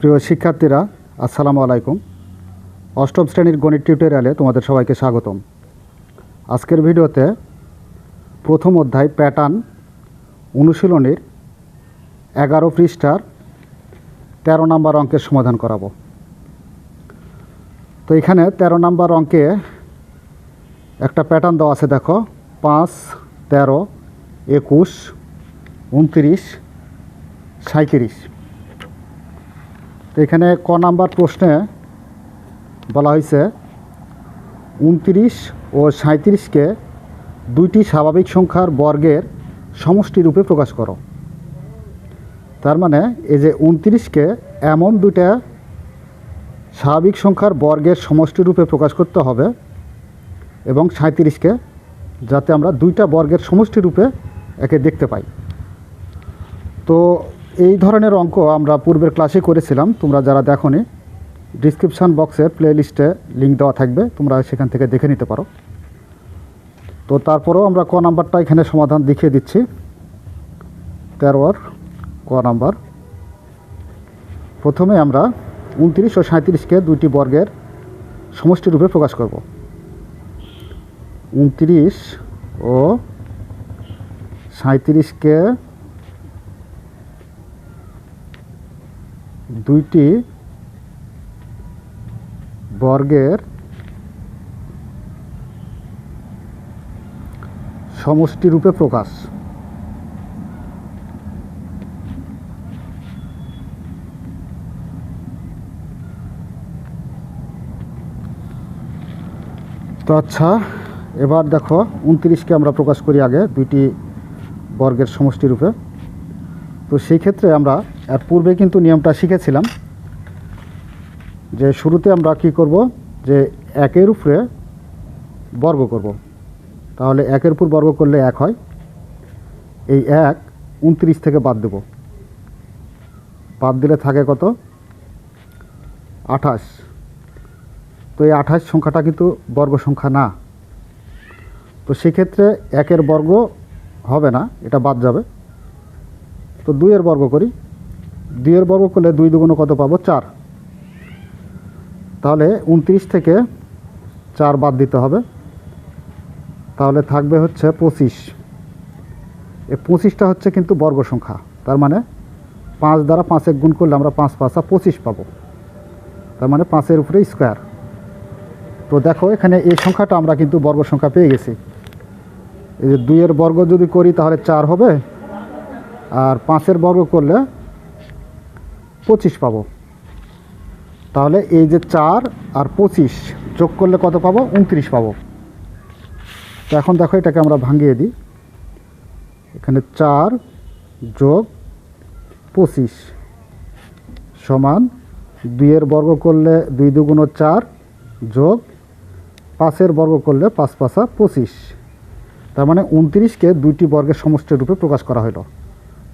প্রিয় শিক্ষার্থীরা, আসসালামু আলাইকুম। অষ্টম শ্রেণির গণিত টিউটোরিয়ালে তোমাদের সবাইকে স্বাগতম। আজকের ভিডিওতে প্রথম অধ্যায় প্যাটার্ন অনুশীলনের এগারো পৃষ্ঠার তেরো নম্বর অঙ্কের সমাধান করাবো। তো এখানে তেরো নম্বর অঙ্কে একটা প্যাটার্ন দেওয়া আছে, দেখো, পাঁচ, তেরো, একুশ, উনত্রিশ, সাঁইত্রিশ। তো এখানে ক নাম্বার প্রশ্নে বলা হয়েছে, উনত্রিশ ও সাঁত্রিশকে দুইটি স্বাভাবিক সংখ্যার বর্গের সমষ্টি রূপে প্রকাশ করো। তার মানে এই যে উনত্রিশকে এমন দুইটা স্বাভাবিক সংখ্যার বর্গের সমষ্টি রূপে প্রকাশ করতে হবে এবং সাঁত্রিশকে যাতে আমরা দুইটা বর্গের সমষ্টি রূপে একে দেখতে পাই। তো এই ধরনের অঙ্ক আমরা পূর্বের ক্লাসে করেছিলাম। তোমরা যারা দেখোনি ডিসক্রিপশান বক্সে প্লে লিস্টে লিঙ্ক দেওয়া থাকবে, তোমরা সেখান থেকে দেখে নিতে পারো। তো তারপরেও আমরা ক নাম্বারটা এখানে সমাধান দেখিয়ে দিচ্ছি। তেরোর ক নাম্বার। প্রথমে আমরা উনত্রিশ ও সাঁত্রিশকে দুইটি বর্গের সমষ্টি রূপে প্রকাশ করব। উনত্রিশ ও সাঁত্রিশকে দুইটি বর্গের সমষ্টি রূপে প্রকাশ। তো আচ্ছা এবার দেখো উনত্রিশকে আমরা প্রকাশ করি আগে দুইটি বর্গের সমষ্টি রূপে। তো সেই ক্ষেত্রে আমরা এর পূর্বে কিন্তু নিয়মটা শিখেছিলাম যে শুরুতে আমরা কি করব? যে একের উপরে বর্গ করব। তাহলে একের উপর বর্গ করলে এক হয়। এই এক উনত্রিশ থেকে বাদ দেব। বাদ দিলে থাকে কত? আঠাশ। তো এই আঠাশ সংখ্যাটা কিন্তু বর্গ সংখ্যা না। তো সেক্ষেত্রে একের বর্গ হবে না, এটা বাদ যাবে। তো দুইয়ের বর্গ করি। দুইয়ের বর্গ করলে দুই দুগুণ কত পাবো? চার। তাহলে উনত্রিশ থেকে চার বাদ দিতে হবে। তাহলে থাকবে হচ্ছে পঁচিশ। এই পঁচিশটা হচ্ছে কিন্তু বর্গ সংখ্যা। তার মানে পাঁচ দ্বারা পাঁচের গুণ করলে আমরা পাঁচ পাঁচা পঁচিশ পাবো। তার মানে পাঁচের উপরে স্কোয়ার। তো দেখো, এখানে এই সংখ্যাটা আমরা কিন্তু বর্গ সংখ্যা পেয়ে গেছি। এই যে দুইয়ের বর্গ যদি করি তাহলে চার হবে। আর পাঁচের বর্গ করলে পঁচিশ পাবো। তাহলে এই যে চার আর পঁচিশ যোগ করলে কত পাবো? উনত্রিশ পাবো। তো এখন দেখো এটাকে আমরা ভাঙিয়ে দিই। এখানে চার যোগ পঁচিশ সমান দুইয়ের বর্গ করলে দুই দুগুণ চার যোগ পাঁচের বর্গ করলে পাঁচ পাঁচা পঁচিশ। তার মানে উনত্রিশকে দুইটি বর্গের সমষ্টি রূপে প্রকাশ করা হলো।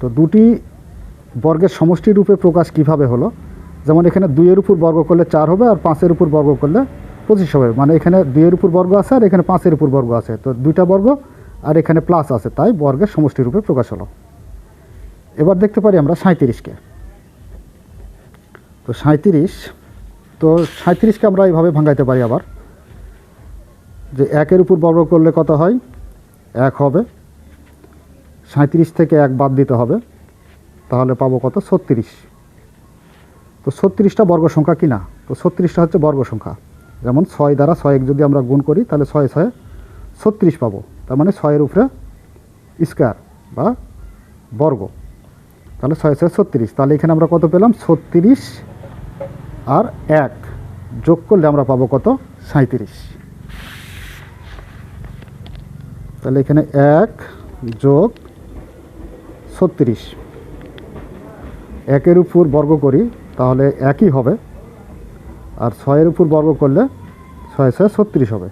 তো দুটি বর্গের সমষ্টি রূপে প্রকাশ কীভাবে হলো? যেমন এখানে দুইয়ের উপর বর্গ করলে চার হবে আর পাঁচের উপর বর্গ করলে পঁচিশ হবে। মানে এখানে দুইয়ের উপর বর্গ আছে আর এখানে পাঁচের উপর বর্গ আছে। তো দুইটা বর্গ আর এখানে প্লাস আছে। তাই বর্গের সমষ্টি রূপে প্রকাশ হলো। এবার দেখতে পারি আমরা সাঁত্রিশকে তো সাঁত্রিশ তো সাঁত্রিশকে আমরা এইভাবে ভাঙাইতে পারি আবার। যে একের উপর বর্গ করলে কত হয়? এক হবে। সাঁত্রিশ থেকে এক বাদ দিতে হবে। তাহলে পাবো কত? ছত্রিশ। তো ছত্রিশটা বর্গ সংখ্যা কিনা তো ছত্রিশটা হচ্ছে বর্গ সংখ্যা। যেমন ছয় দ্বারা ছয় যদি আমরা গুণ করি, তাহলে ছয় ছয় ছত্রিশ পাবো। তার মানে ছয়ের উপরে স্কোয়ার বা বর্গ। তাহলে ছয় ছয় ছত্রিশ। তাহলে এখানে আমরা কত পেলাম? ছত্রিশ আর এক যোগ করলে আমরা পাবো কত? সাঁত্রিশ তাহলে এখানে এক যোগ ছত্রিশ। একের উপর বর্গ করি, তাহলে একই হবে। আর ছয়ের উপর বর্গ করলে ছয় ছয় ছত্রিশ হবে।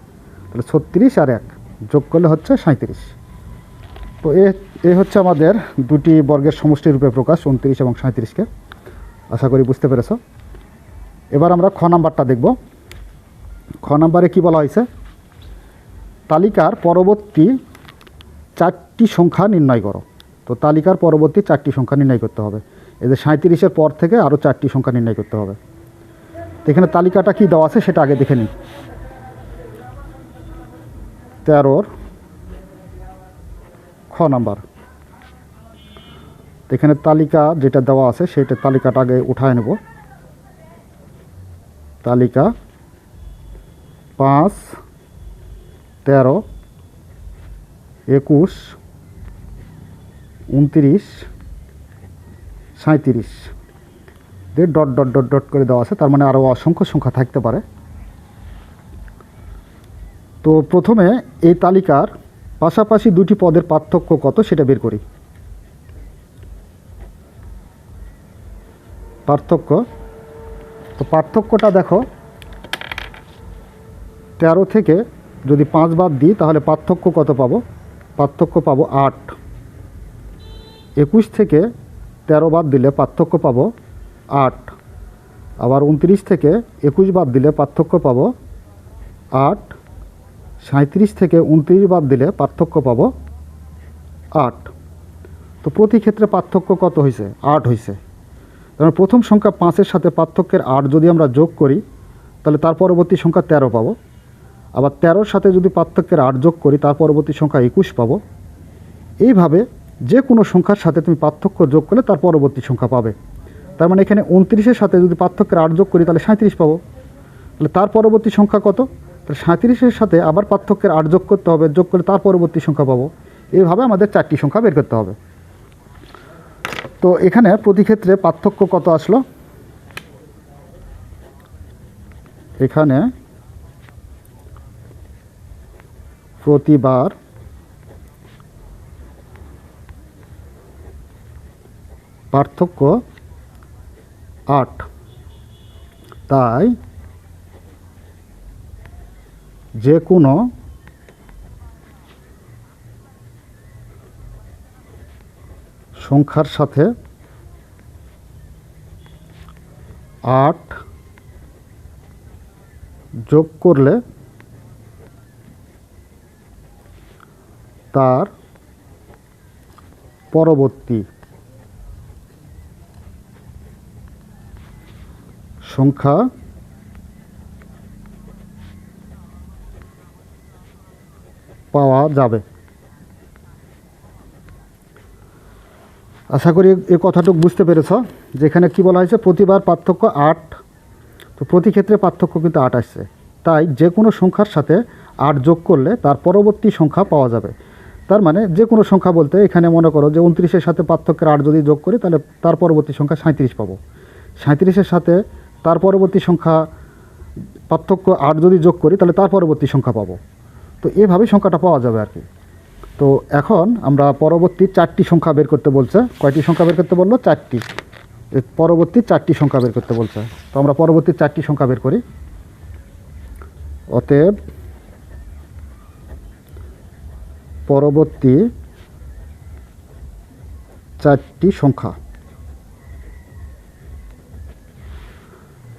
তাহলে ছত্রিশ আর এক যোগ করলে হচ্ছে সাঁত্রিশ তো এ হচ্ছে আমাদের দুটি বর্গের সমষ্টি রূপে প্রকাশ, উনত্রিশ এবং সাঁত্রিশকে আশা করি বুঝতে পেরেছ। এবার আমরা খ নাম্বারটা দেখব। খ নাম্বারে কি বলা হয়েছে? তালিকার পরবর্তী চারটি সংখ্যা নির্ণয় করো। তো তালিকার পরবর্তী চারটি সংখ্যা নির্ণয় করতে হবে। এদের সাঁত্রিশের পর থেকে আরও চারটি সংখ্যা নির্ণয় করতে হবে। তো এখানে তালিকাটা কী দেওয়া আছে সেটা আগে দেখে নিন তেরোর খ নাম্বার। এখানে তালিকা যেটা দেওয়া আছে সেটা তালিকাটা আগে উঠায় নেব। তালিকা পাঁচ, তেরো, একুশ, উনত্রিশ সাঁত্রিশ দিয়ে ডট ডট ডট ডট করে দেওয়া আছে, তার মানে আরও অসংখ্য সংখ্যা থাকতে পারে। তো প্রথমে এই তালিকার পাশাপাশি দুটি পদের পার্থক্য কত সেটা বের করি। পার্থক্য, তো পার্থক্যটা দেখো, তেরো থেকে যদি পাঁচ বাদ দিই, তাহলে পার্থক্য কত পাবো? পার্থক্য পাবো আট। একুশ থেকে তেরো বাদ দিলে পার্থক্য পাবো আট। আবার উনত্রিশ থেকে একুশ বাদ দিলে পার্থক্য পাব আট। সাঁত্রিশ থেকে উনত্রিশ বাদ দিলে পার্থক্য পাব আট। তো প্রতি ক্ষেত্রে পার্থক্য কত হয়েছে আট হয়েছে কারণ প্রথম সংখ্যা পাঁচের সাথে পার্থক্যের আট যদি আমরা যোগ করি, তাহলে তার পরবর্তী সংখ্যা তেরো পাবো। আবার তেরোর সাথে যদি পার্থক্যের আট যোগ করি, তার পরবর্তী সংখ্যা একুশ পাবো। এইভাবে যে কোনো সংখ্যার সাথে তুমি পার্থক্য যোগ করলে তার পরবর্তী সংখ্যা পাবে। তার মানে এখানে উনত্রিশের সাথে যদি পার্থক্যের আট যোগ করি, তাহলে সাঁত্রিশ পাবো। তাহলে তার পরবর্তী সংখ্যা কত? তাহলে সাঁত্রিশের সাথে আবার পার্থক্যের আট যোগ করতে হবে, যোগ করলে তার পরবর্তী সংখ্যা পাবো। এইভাবে আমাদের চারটি সংখ্যা বের করতে হবে। তো এখানে প্রতি ক্ষেত্রে পার্থক্য কত আসলো? এখানে প্রতিবার পার্থক্য আট। তাই যে কোনো সংখ্যার সাথে আট যোগ করলে তার পরবর্তী সংখ্যা পাওয়া যাবে। আশা করি এ কথাটুকু বুঝতে পেরেছ, যেখানে কি বলা হয়েছে, প্রতিবার পার্থক্য আট। তো প্রতি ক্ষেত্রে পার্থক্য কিন্তু আট আসছে। তাই যে কোনো সংখ্যার সাথে আট যোগ করলে তার পরবর্তী সংখ্যা পাওয়া যাবে। তার মানে যে কোনো সংখ্যা বলতে এখানে মনে করো যে উনত্রিশের সাথে পার্থক্যের আট যদি যোগ করি, তাহলে তার পরবর্তী সংখ্যা সাঁত্রিশ পাবো। সাঁত্রিশের সাথে তার পরবর্তী সংখ্যা পার্থক্য আট যদি যোগ করি, তাহলে তার পরবর্তী সংখ্যা পাবো। তো এভাবেই সংখ্যাটা পাওয়া যাবে আর কি। তো এখন আমরা পরবর্তী চারটি সংখ্যা বের করতে বলছে। কয়টি সংখ্যা বের করতে বলল? চারটি। পরবর্তী চারটি সংখ্যা বের করতে বলছে। তো আমরা পরবর্তী চারটি সংখ্যা বের করি। অতএব পরবর্তী চারটি সংখ্যা।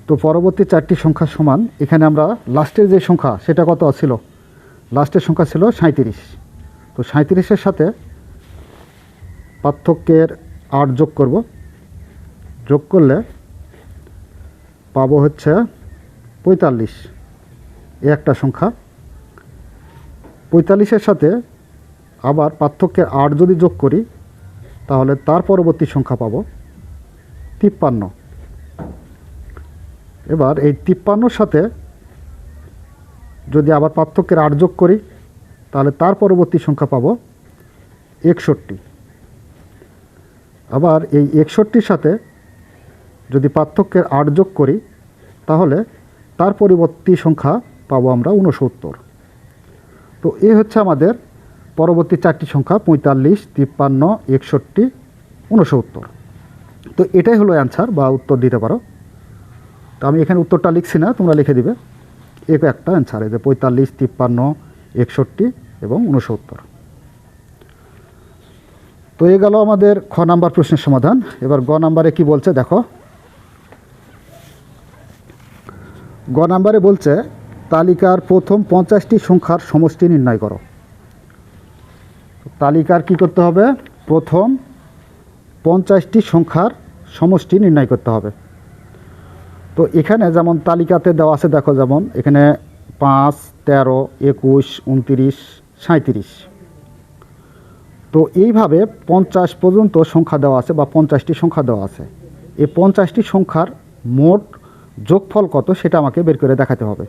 তো পরবর্তী চারটি সংখ্যা সমান। এখানে আমরা লাস্টের যে সংখ্যা, সেটা কত ছিল? লাস্টের সংখ্যা ছিল সাঁত্রিশ তো সাঁত্রিশের সাথে পার্থক্যের আট যোগ করব। যোগ করলে পাবো হচ্ছে পঁয়তাল্লিশ। এ একটা সংখ্যা। পঁয়তাল্লিশের সাথে আবার পার্থক্যের আট যদি যোগ করি, তাহলে তার পরবর্তী সংখ্যা পাবো তিপ্পান্ন। এবার এই তিপ্পান্নর সাথে যদি আবার পার্থক্যের আট যোগ করি, তাহলে তার পরবর্তী সংখ্যা পাবো একষট্টি। আবার এই একষট্টির সাথে যদি পার্থক্যের আট যোগ করি, তাহলে তার পরবর্তী সংখ্যা পাবো আমরা উনসত্তর তো এই হচ্ছে আমাদের পরবর্তী চারটি সংখ্যা, পঁয়তাল্লিশ, তিপ্পান্ন, একষট্টি উনসত্তর তো এটাই হলো অ্যান্সার বা উত্তর দিতে পারো। তো আমি এখানে উত্তরটা লিখছি না, তোমরা লিখে দিবে। এক একটা অ্যান্সার এই যে পঁয়তাল্লিশ, তিপ্পান্ন, একষট্টি এবং উনসত্তর তো এ গেল আমাদের খ নাম্বার প্রশ্নের সমাধান। এবার গ নাম্বারে কি বলছে দেখো। গ নাম্বারে বলছে, তালিকার প্রথম পঞ্চাশটি সংখ্যার সমষ্টি নির্ণয় করো। তালিকার কি করতে হবে? প্রথম পঞ্চাশটি সংখ্যার সমষ্টি নির্ণয় করতে হবে। তো এখানে যেমন তালিকাতে দেওয়া আছে, দেখো যেমন এখানে পাঁচ, তেরো, একুশ, উনতিরিশ সাঁত্রিশ তো এইভাবে পঞ্চাশ পর্যন্ত সংখ্যা দেওয়া আছে বা পঞ্চাশটি সংখ্যা দেওয়া আছে। এই পঞ্চাশটি সংখ্যার মোট যোগফল কত সেটা আমাকে বের করে দেখাতে হবে।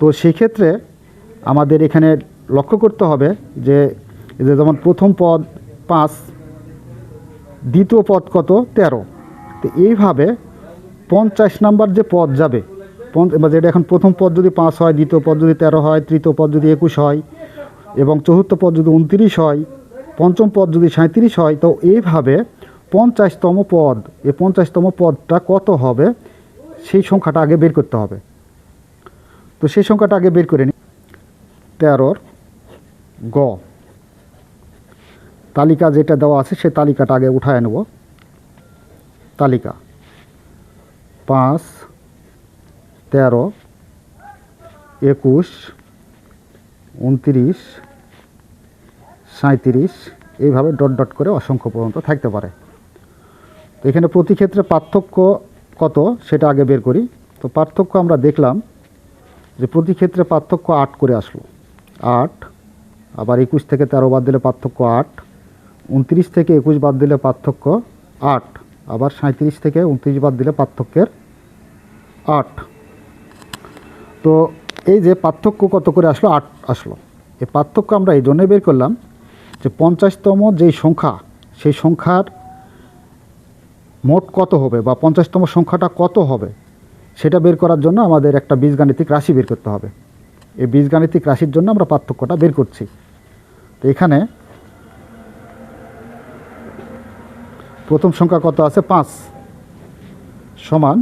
তো সেক্ষেত্রে আমাদের এখানে লক্ষ্য করতে হবে যে যেমন প্রথম পদ পাঁচ, দ্বিতীয় পদ কত তেরো। তো এইভাবে পঞ্চাশ নাম্বার যে পদ যাবে যেটা এখন প্রথম পদ যদি পাঁচ হয়, দ্বিতীয় পদ যদি তেরো হয়, তৃতীয় পদ যদি একুশ হয়, এবং চতুর্থ পদ যদি উনত্রিশ হয়, পঞ্চম পদ যদি সাঁত্রিশ হয়, তো এইভাবে পঞ্চাশতম পদ, এই পঞ্চাশতম পদটা কত হবে? সেই সংখ্যাটা আগে বের করতে হবে। তো সেই সংখ্যাটা আগে বের করে নিই তেরোর গ। তালিকা যেটা দেওয়া আছে সেই তালিকাটা আগে উঠায় নেব। তালিকা। পাঁচ, তেরো, একুশ উনত্রিশ সাঁত্রিশ এইভাবে ডট ডট করে অসংখ্য পর্যন্ত থাকতে পারে। তো এখানে প্রতি ক্ষেত্রে পার্থক্য কত সেটা আগে বের করি। তো পার্থক্য আমরা দেখলাম যে প্রতি ক্ষেত্রে পার্থক্য আট করে আসলো। আট, আবার একুশ থেকে তেরো বাদ দিলে পার্থক্য আট উনত্রিশ থেকে একুশ বাদ দিলে পার্থক্য আট। আবার সাঁত্রিশ থেকে উনত্রিশ বাদ দিলে পার্থক্যের আট। তো এই যে পার্থক্য কত করে আসলো? আট আসলো। এই পার্থক্য আমরা এই জন্যই বের করলাম যে পঞ্চাশতম যেই সংখ্যা, সেই সংখ্যার মোট কত হবে বা পঞ্চাশতম সংখ্যাটা কত হবে, সেটা বের করার জন্য আমাদের একটা বীজগাণিতিক রাশি বের করতে হবে। এই বীজগাণিতিক রাশির জন্য আমরা পার্থক্যটা বের করছি। তো এখানে প্রথম সংখ্যা কত আছে? পাঁচ। সমান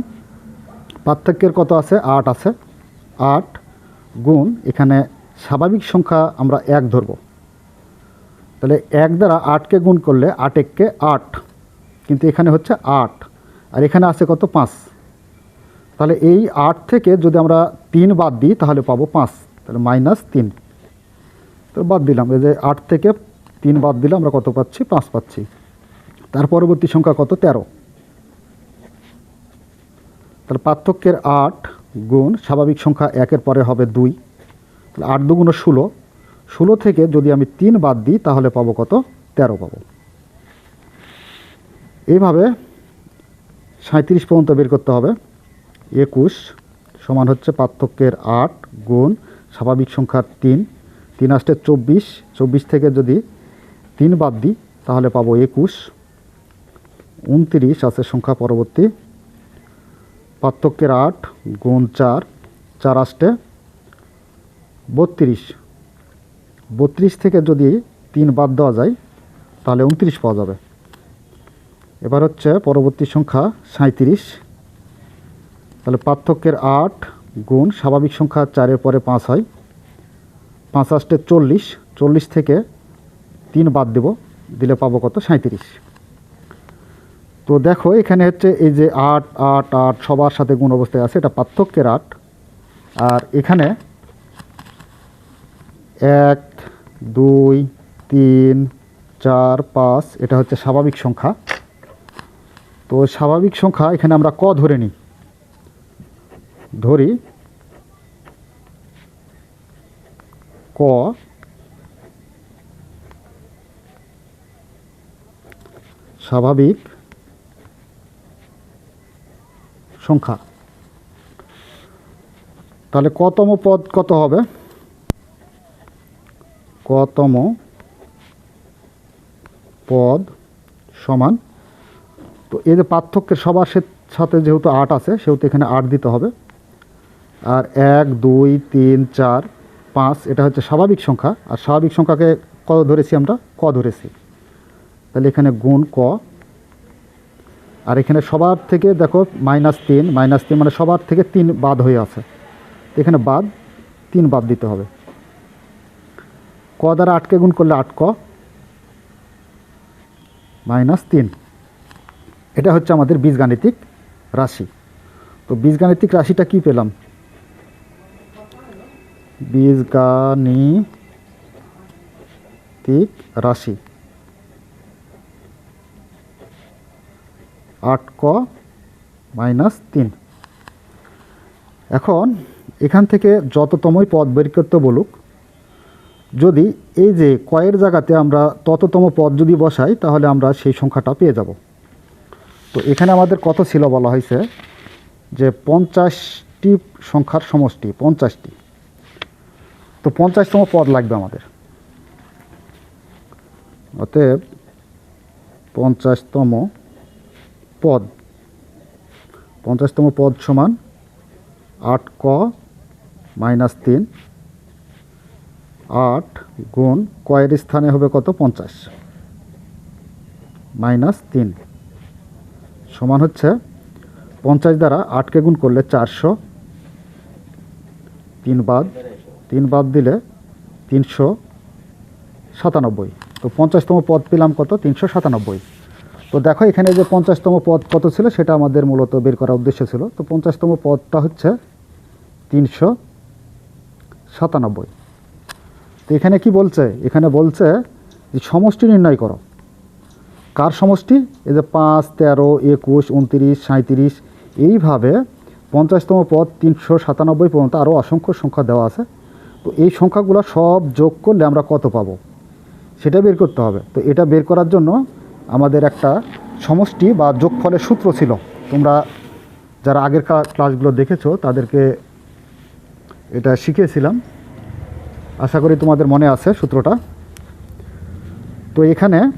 পার্থক্যের কত আছে? আট আছে। আট গুণ এখানে স্বাভাবিক সংখ্যা আমরা এক ধরব। তাহলে এক দ্বারা আটকে গুণ করলে আট এককে আট। কিন্তু এখানে হচ্ছে আট। আর এখানে আছে কত? পাঁচ। তাহলে এই আট থেকে যদি আমরা তিন বাদ দিই, তাহলে পাবো পাঁচ। তাহলে মাইনাস তিন। তো বাদ দিলাম। এই যে আট থেকে তিন বাদ দিলে আমরা কত পাচ্ছি? পাঁচ পাচ্ছি। তার পরবর্তী সংখ্যা কত? তেরো। তাহলে পার্থক্যের আট গুণ স্বাভাবিক সংখ্যা একের পরে হবে দুই। তাহলে আট দুগুণ ষোলো। ষোলো থেকে যদি আমি তিন বাদ দিই, তাহলে পাবো কত? তেরো পাবো। এইভাবে সাঁত্রিশ পর্যন্ত বের করতে হবে। একুশ সমান হচ্ছে পার্থক্যের আট গুণ স্বাভাবিক সংখ্যার তিন। তিন আসতে চব্বিশ। চব্বিশ থেকে যদি তিন বাদ দিই, তাহলে পাবো একুশ। উনত্রিশ আছে সংখ্যা পরবর্তী। পার্থক্যের আট গুণ চার চার আসতে বত্রিশ। বত্রিশ থেকে যদি তিন বাদ দেওয়া যায়, তাহলে উনত্রিশ পাওয়া যাবে। এবার হচ্ছে পরবর্তী সংখ্যা সাঁত্রিশ তাহলে পার্থক্যের আট গুণ স্বাভাবিক সংখ্যা চারের পরে পাঁচ হয়। পাঁচ আসতে চল্লিশ চল্লিশ থেকে তিন বাদ দেব, দিলে পাবো কত? সাঁত্রিশ তো দেখো, এখানে হচ্ছে এই যে আট আট আট সবার সাথে গুণ অবস্থায় আছে, এটা পার্থক্যের আট। আর এখানে এক, দুই, তিন, চার, পাঁচ, এটা হচ্ছে স্বাভাবিক সংখ্যা। তো স্বাভাবিক সংখ্যা এখানে আমরা ক ধরে নিই? ধরি। ক, স্বাভাবিক সংখ্যা। তাহলে কতম পদ কত হবে? কতম পদ সমান? তো এই যে পার্থক্যের সবার সাথে যেহেতু আট আছে, সেহেতু এখানে আট দিতে হবে। আর এক, দুই, তিন, চার, পাঁচ, এটা হচ্ছে স্বাভাবিক সংখ্যা। আর স্বাভাবিক সংখ্যাকে ক ধরেছি আমরা? ক ধরেছি। তাহলে এখানে গুণ ক আর এখানে সবার থেকে দেখো মাইনাস তিন মাইনাস তিন মানে সবার থেকে তিন বাদ হয়ে আছে। এখানে বাদ, তিন বাদ দিতে হবে। ক দ্বারা আটকে গুণ করলে আট ক মাইনাস তিন। এটা হচ্ছে আমাদের বীজগাণিতিক রাশি। তো বীজগাণিতিক রাশিটা কি পেলাম? বীজগাণিতিক রাশি। আট ক মাইনাস তিন। এখন এখান থেকে যততমই পদ বের করতে বলুক, যদি এই যে কয়ের জায়গাতে আমরা তততম পদ যদি বসাই, তাহলে আমরা সেই সংখ্যাটা পেয়ে যাব। তো এখানে আমাদের কত ছিল বলা হয়েছে? যে পঞ্চাশটি সংখ্যার সমষ্টি, পঞ্চাশটি। তো পঞ্চাশতম পদ লাগবে আমাদের। অতএব পঞ্চাশতম পদ। পঞ্চাশতম পদ সমান আট ক মাইনাস তিন। আট গুণ কয়ের স্থানে হবে কত? পঞ্চাশ। মাইনাস তিন। সমান হচ্ছে পঞ্চাশ দ্বারা আটকে গুণ করলে চারশো। তিন বাদ তিন বাদ দিলে তিনশো সাতানব্বই। তো পঞ্চাশতম পদ পেলাম কত? তিনশো সাতানব্বই। তো দেখো, এখানে যে পঞ্চাশতম পদ কত ছিল, সেটা আমাদের মূলত বের করার উদ্দেশ্য ছিল। তো পঞ্চাশতম পদটা হচ্ছে তিনশো সাতানব্বই। তো এখানে কি বলছে? এখানে বলছে যে সমষ্টি নির্ণয় করো। কার সমষ্টি? এই যে পাঁচ, তেরো, একুশ, উনত্রিশ সাঁত্রিশ এইভাবে পঞ্চাশতম পদ তিনশো সাতানব্বই পর্যন্ত আরও অসংখ্য সংখ্যা দেওয়া আছে। তো এই সংখ্যাগুলো সব যোগ করলে আমরা কত পাবো? সেটা বের করতে হবে। তো এটা বের করার জন্য আমাদের একটা সমষ্টি বা যোগফলের সূত্র ছিল। তোমরা যারা আগের ক্লাসগুলো দেখেছ, তাদেরকে এটা শিখিয়েছিলাম। আশা করি তোমাদের মনে আছে সূত্রটা। তো এখানে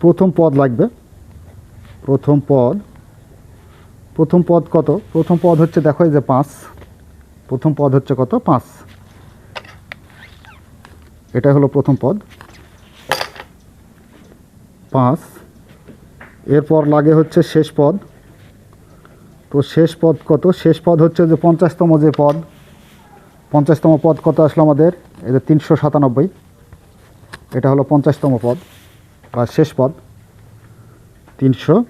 প্রথম পদ লাগবে। প্রথম পদ প্রথম পদ কত? প্রথম পদ হচ্ছে, দেখো এই যে পাঁচ। প্রথম পদ হচ্ছে কত? পাঁচ। এটা হলো প্রথম পদ। পাঁচ। এরপর লাগে হচ্ছে শেষ পদ। তো শেষ পদ কত? শেষ পদ হচ্ছে যে পঞ্চাশতম যে পদ। পঞ্চাশতম পদ কত আসলো আমাদের? এই যে তিনশো সাতানব্বই। এটা হলো পঞ্চাশতম পদ বা শেষ পদ। তিনশো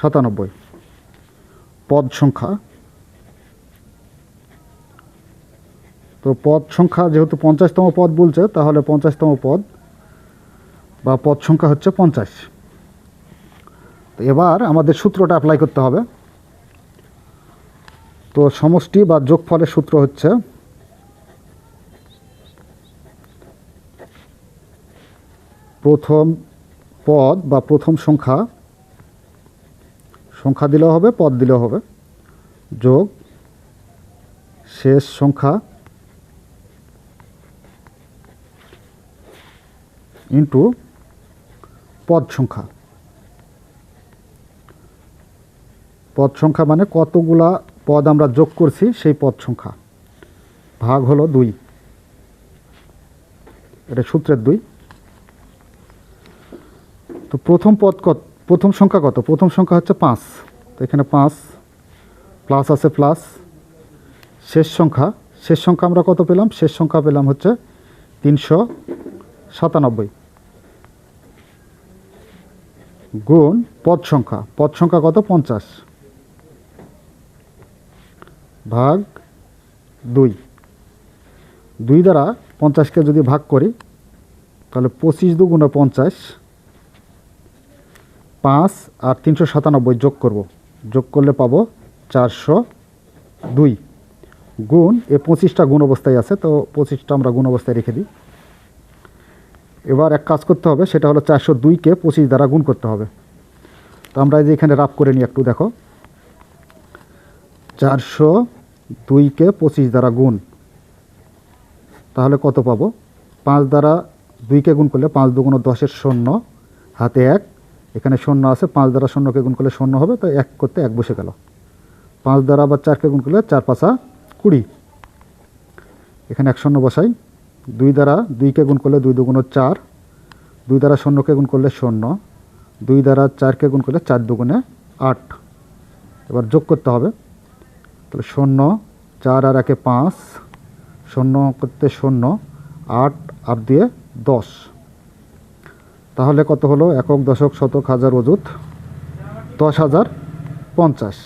সাতানব্বই। পদ সংখ্যা। তো পদ সংখ্যা যেহেতু পঞ্চাশতম পদ বলছে, তাহলে পঞ্চাশতম পদ বা পদ সংখ্যা হচ্ছে পঞ্চাশ। তো এবার আমাদের সূত্রটা অ্যাপ্লাই করতে হবে। তো সমষ্টি বা যোগফলের সূত্র হচ্ছে প্রথম পদ বা প্রথম সংখ্যা। সংখ্যা দিলেও হবে, পদ দিলেও হবে। যোগ শেষ সংখ্যা ইন্টু পদ সংখ্যা। পদ সংখ্যা মানে কতগুলা পদ আমরা যোগ করছি সেই পদ সংখ্যা। ভাগ হলো দুই। এটা সূত্রের দুই। তো প্রথম পদ কত, প্রথম সংখ্যা কত? প্রথম সংখ্যা হচ্ছে পাঁচ। তো এখানে পাঁচ প্লাস আছে প্লাস। শেষ সংখ্যা শেষ সংখ্যা আমরা কত পেলাম? শেষ সংখ্যা পেলাম হচ্ছে তিনশো সাতানব্বই। গুণ পদ সংখ্যা। পদ সংখ্যা কত? পঞ্চাশ। ভাগ দুই। দুই দ্বারা পঞ্চাশকে যদি ভাগ করি, তাহলে পঁচিশ দুগুণে পঞ্চাশ, পাঁচ আর তিনশো সাতানব্বই যোগ করব। যোগ করলে পাবো চারশো দুই। গুণ, এ পঁচিশটা গুণ অবস্থায় আছে, তো পঁচিশটা আমরা গুণ অবস্থায় রেখে দিই। এবার এক কাজ করতে হবে, সেটা হলো চারশো দুইকে পঁচিশ দ্বারা গুণ করতে হবে। তো আমরা যে এখানে রাফ করে নিই একটু, দেখো। চারশো দুইকে পঁচিশ দ্বারা গুণ। তাহলে কত পাবো? পাঁচ দ্বারা দুইকে গুণ করলে পাঁচ দুগুণ দশের শূন্য, হাতে এক। এখানে শূন্য আছে, পাঁচ দ্বারা শূন্যকে গুণ করলে শূন্য হবে, তো এক করতে এক বসে গেল। পাঁচ দ্বারা আবার চারকে গুণ করলে চার পাঁচা কুড়ি। এখানে এক শূন্য বসাই। দুই দ্বারা দুইকে গুণ করলে দুই দুগুণ চার, দুই দ্বারা শূন্যকে গুণ করলে শূন্য, দুই দ্বারা চারকে গুণ করলে চার দুগুণে আট। এবার যোগ করতে হবে। তাহলে শূন্য, চার আর একে পাঁচ, শূন্য করতে শূন্য, আট আর দিয়ে দশ। তাহলে কত হলো? একক, দশক, শতক, হাজার অযুত দশ হাজার পঞ্চাশ।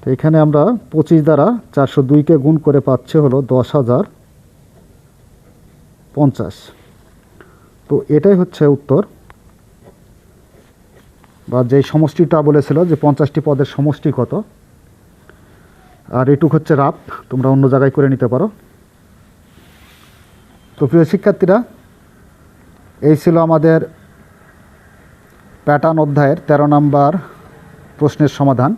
তো এখানে আমরা পঁচিশ দ্বারা চারশো দুইকে গুণ করে পাচ্ছে হলো দশ হাজার পঞ্চাশ। তো এটাই হচ্ছে উত্তর। বা যেই সমষ্টিটা বলেছিল যে পঞ্চাশটি পদের সমষ্টি কত। আর এটুক হচ্ছে রাপ তোমরা অন্য জায়গায় করে নিতে পারো। তো প্রিয় শিক্ষার্থীরা, এই ছিল আমাদের প্যাটার্ন অধ্যায়ের তেরো নম্বর প্রশ্নের সমাধান।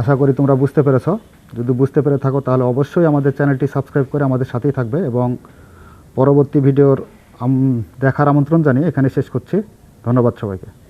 আশা করি তোমরা বুঝতে পেরেছ। যদি বুঝতে পেরে থাকো, তাহলে অবশ্যই আমাদের চ্যানেলটি সাবস্ক্রাইব করে আমাদের সাথেই থাকবে এবং পরবর্তী ভিডিওর দেখার আমন্ত্রণ জানিয়ে এখানে শেষ করছি। ধন্যবাদ সবাইকে।